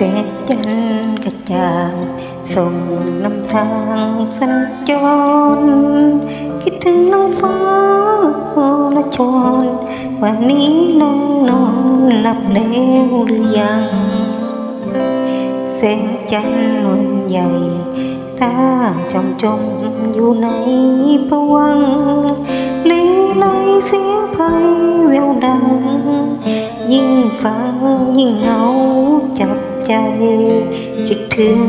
สงจันกระจ่างส่งนำทางสัญจร คิดถึงน้องฟ้าโอละชรวันนี้น้องนอนหลับแล้วหรือยังแสงจันทร์นวลใหญ่ตาจอมจมอยู่ในผวังค์ลีไลเสียงไพแววดัง ยิ่งฟังยิ่งเหงา ใจคิดถึง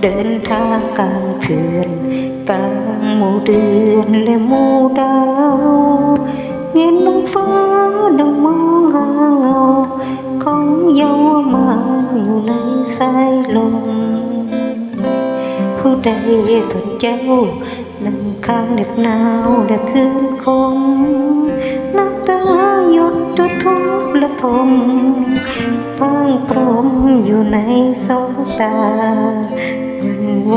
เดินทางกลางคืนกลางหมู่เดือนและหมู่ดาวเงินลงฟ้าดังมองหาเงาของเยาวมาอยู่ในสายลมผู้ใดสนเจ้านั่งข้างเหน็บหนาวและคืนคมน้ำตาหยด จุดทุกละทมพังพรมอยู่ในสองตามันไหว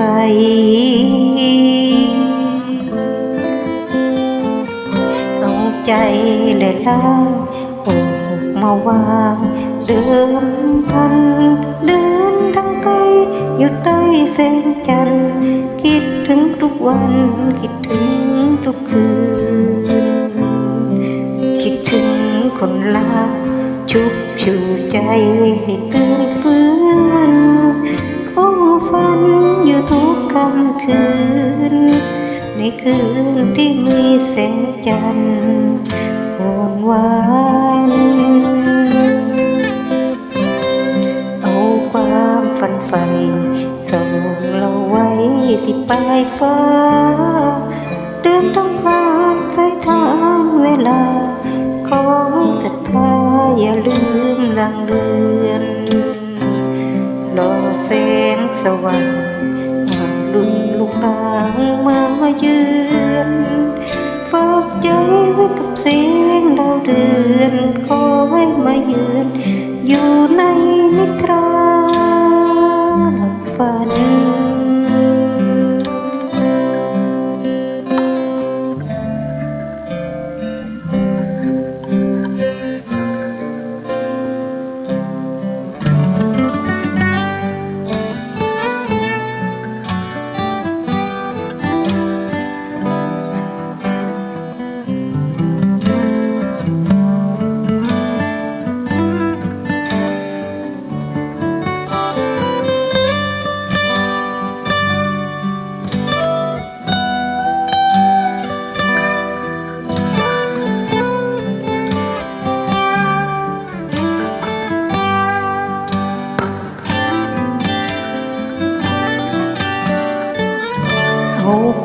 เอาใจและล้างออกมาวางเดิมพันเดินทางไกลอยู่ใต้แสงจันทร์คิดถึงทุกวันคิดถึงทุกคืน คนรักชุบชูใจให้ตื่นฟื้นผู้ฝันอยู่ทุกค่ำคืน ในคืนที่มีแสงจันทร์อ่อนหวานเอาความฝันใฝ่ส่งเราไว้ที่ปลายฟ้า มหลังเรือนรอแสงสว่างมาลุนลุกลางมาเยือนฝากใจไว้กับเสียงดาวเดือนขอให้มาเยือน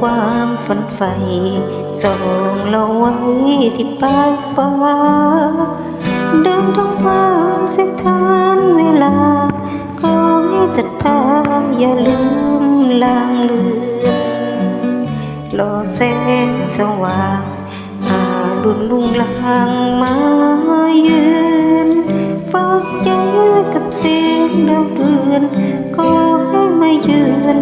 ความฝันใฝ่ส่องเราไว้ที่ปลายฟ้า เดินทางผ่านเส้นทางเวลา ขอให้ศรัทธาอย่าลืมลางเลือนรอแสงสว่างอารุณลุงลางมาเยือนฝากใจกับเสียงดาวเดือน ขอให้มาเยือน